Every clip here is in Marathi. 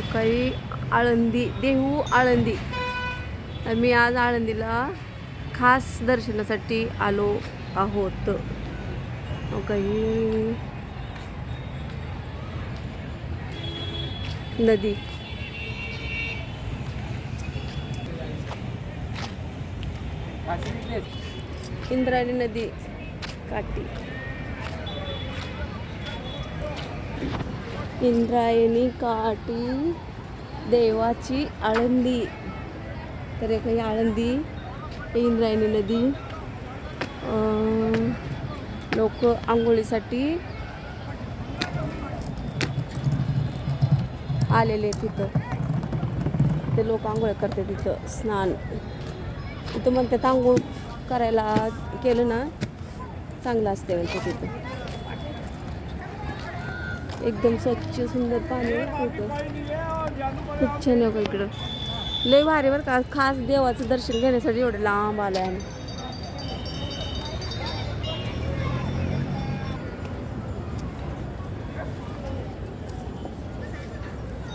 काही आळंदी देहू आळंदी. मी आज आळंदीला खास दर्शनासाठी आलो आहोत. काही नदी. इंद्रायणी नदी काठी. इंद्रायणी काठी देवाची आळंदी. तर एक काही आळंदी इंद्रायणी नदी. लोक आंघोळीसाठी आलेले तिथं ते लोक आंघोळ करते तिथं स्नान. तिथं म्हणतात आंघोळ करायला केलं ना चांगलं असते म्हणते तिथं एकदम स्वच्छ सुंदर पाणी आहे खूप छान आहे इकडं. लय भारी बरं का. खास देवाचं दर्शन घेण्यासाठी एवढं लांब आलं आहे आम्ही.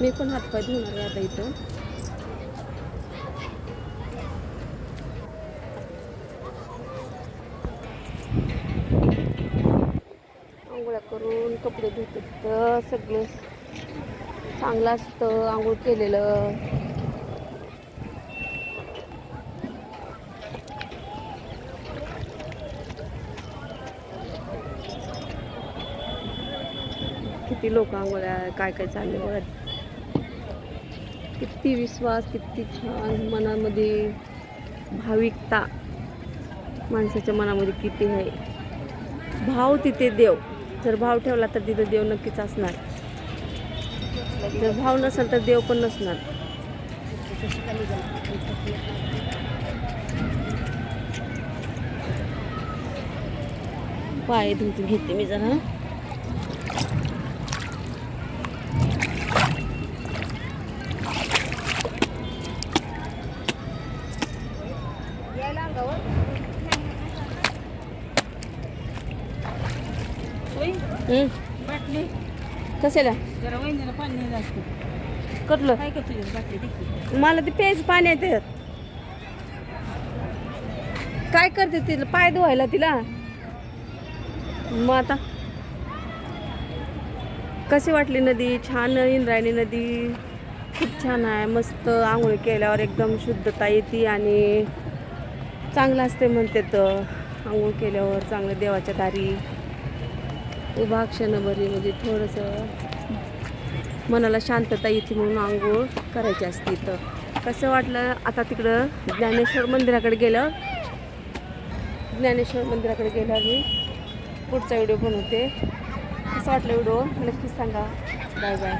मी पण हातपाय धुणार आहे आता इथं. आंघोळ्या करून कपडे धुते तर सगळं चांगलं असतं आंघोळ केलेलं. किती लोक आंघोळ्या काय काय चालले बघा. किती विश्वास किती छान मनामध्ये भाविकता. माणसाच्या मनामध्ये किती आहे. भाव तिथे देव. जर भाव ठेवला तर तिथं देव नक्कीच असणार. जर भाव नसेल तर देव पण नसणार. पाय धुत घेते मी जरा. बाटली. कशाला? जरा वहिनीला पाणी नाही जास्त. कटलं काय करतो तुझी बाटली देखील मला ते प्यायचं पाणी आहे त्याच्यात काय करते तिला पाय धुवायला तिला. मग आता. कशी वाटली नदी? छान इंद्रायणी नदी. खूप छान आहे. मस्त आंघोळ केल्यावर एकदम शुद्धता येते आणि चांगलं असते म्हणते तर. आंघोळ केल्यावर चांगलं देवाच्या दारी. उभा क्षणभरी म्हणजे थोडंसं मनाला शांतता येते म्हणून आंघोळ करायची असते तर कसं वाटलं? आता तिकडं ज्ञानेश्वर मंदिराकडे गेलं. ज्ञानेश्वर मंदिराकडे गेल्यावर मी पुढचा व्हिडिओ बनवते. कसं वाटलं व्हिडिओ? नक्कीच सांगा. Bye bye.